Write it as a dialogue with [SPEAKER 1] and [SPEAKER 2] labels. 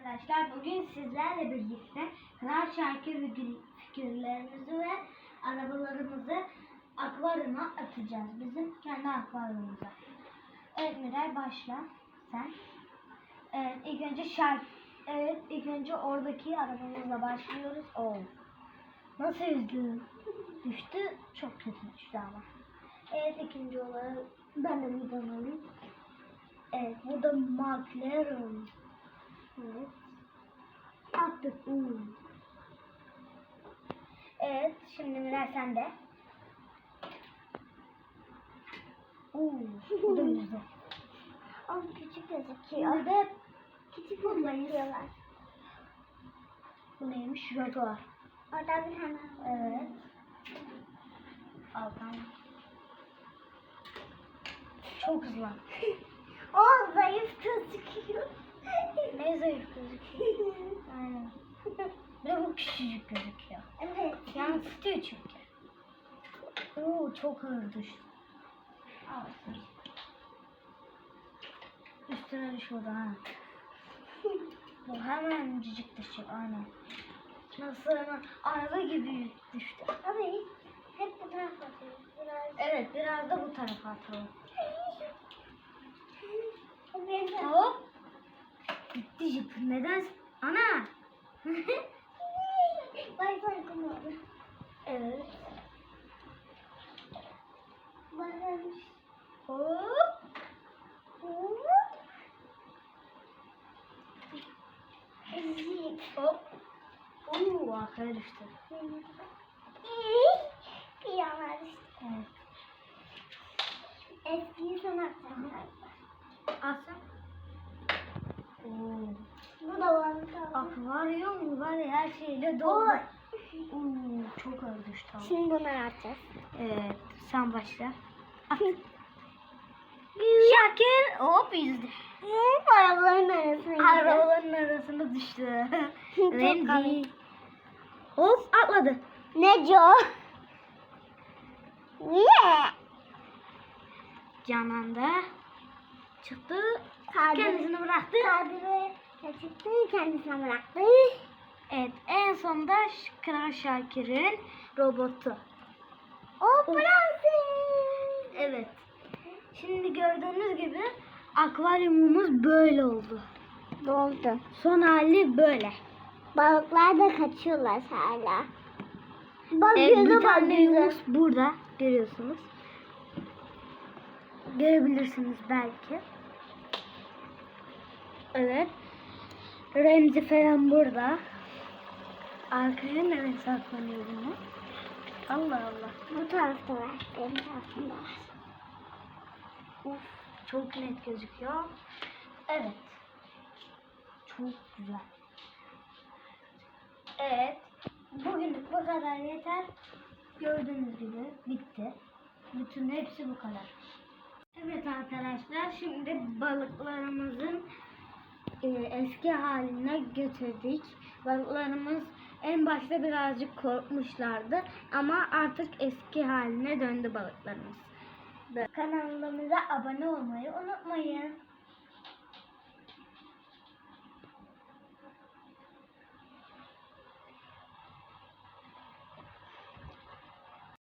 [SPEAKER 1] Arkadaşlar bugün sizlerle birlikte Kral Şarkı figürlerimizi ve arabalarımızı akvaryuma atacağız. Bizim kendi akvaryumumuza. Evet Miray başla sen. Evet ilk önce şark Evet ilk önce oradaki arabamızla başlıyoruz. Oo. Nasıl yüzdü? Düştü. Çok kötü düştü ama. Evet ikinci olarak ben de buradan alayım. Evet bu da McLaren. Evet. Attık. uuu. Evet şimdi Miray sende. Uuu bu da güzel.
[SPEAKER 2] Ama küçük gözüküyor.
[SPEAKER 1] Şimdi de
[SPEAKER 2] Küçük gözüküyorlar.
[SPEAKER 1] bu neymiş? Jaguar.
[SPEAKER 2] Orada bir tane.
[SPEAKER 1] Evet. Altan. Çok hızlı.
[SPEAKER 2] O zayıf gözüküyor.
[SPEAKER 1] Ne zayıf gözüküyor. Aynen. Bir de bu küçücük gözüküyor.
[SPEAKER 2] evet.
[SPEAKER 1] Yansıtıyor çünkü. Oo çok ağır düştü. Bakayım. Üstüne düşüyordu ha. Bu hemen cicik düşüyor aynen. Nasıl hemen araba gibi düştü.
[SPEAKER 2] Abi hep bu tarafa atıyor. Biraz.
[SPEAKER 1] Evet biraz da bu tarafa atalım. Hop. Gitti jip. Neden? Ana.
[SPEAKER 2] Bay bay kumadı.
[SPEAKER 1] evet.
[SPEAKER 2] Bayramış.
[SPEAKER 1] Hop.
[SPEAKER 2] Ezik.
[SPEAKER 1] Hop. Oo arkaya düştü.
[SPEAKER 2] Kıyamaz.
[SPEAKER 1] Evet.
[SPEAKER 2] Eskiyi sana atacağım.
[SPEAKER 1] Aslan.
[SPEAKER 2] Bu da bana kaldı.
[SPEAKER 1] Akvaryum var ya her şeyle dolu. Oo, çok ağır düştü ama.
[SPEAKER 2] Şimdi bunları atacağız.
[SPEAKER 1] Evet, sen başla. At. Şakir hop yüzdü.
[SPEAKER 2] Arabaların arasına
[SPEAKER 1] Arabaların arasında düştü.
[SPEAKER 2] Çok komik.
[SPEAKER 1] Hop atladı.
[SPEAKER 2] Neco? Niye?
[SPEAKER 1] Canan da çıktı.
[SPEAKER 2] Kalbi-
[SPEAKER 1] Kendisini bıraktı.
[SPEAKER 2] Kalbimi çıktı kendisine bıraktı.
[SPEAKER 1] Evet en sonunda Kral Şakir'in robotu.
[SPEAKER 2] O prenses.
[SPEAKER 1] Evet. Şimdi gördüğünüz gibi akvaryumumuz böyle oldu.
[SPEAKER 2] Doldu.
[SPEAKER 1] Son hali böyle.
[SPEAKER 2] Balıklar da kaçıyorlar hala. Bak
[SPEAKER 1] Evet, bir tane yunus burada görüyorsunuz. Görebilirsiniz belki. Evet. Remzi falan burada. Arkaya nereye saklanıyor bunu? Allah Allah.
[SPEAKER 2] Bu tarafta var. Benim tarafımda var.
[SPEAKER 1] Uf, çok net gözüküyor. Evet. Çok güzel. Evet. Bugünlük bu kadar yeter. Gördüğünüz gibi bitti. Bütün hepsi bu kadar. Evet arkadaşlar şimdi balıklarımızın e, eski haline götürdük. Balıklarımız en başta birazcık korkmuşlardı ama artık eski haline döndü balıklarımız. Kanalımıza abone olmayı unutmayın.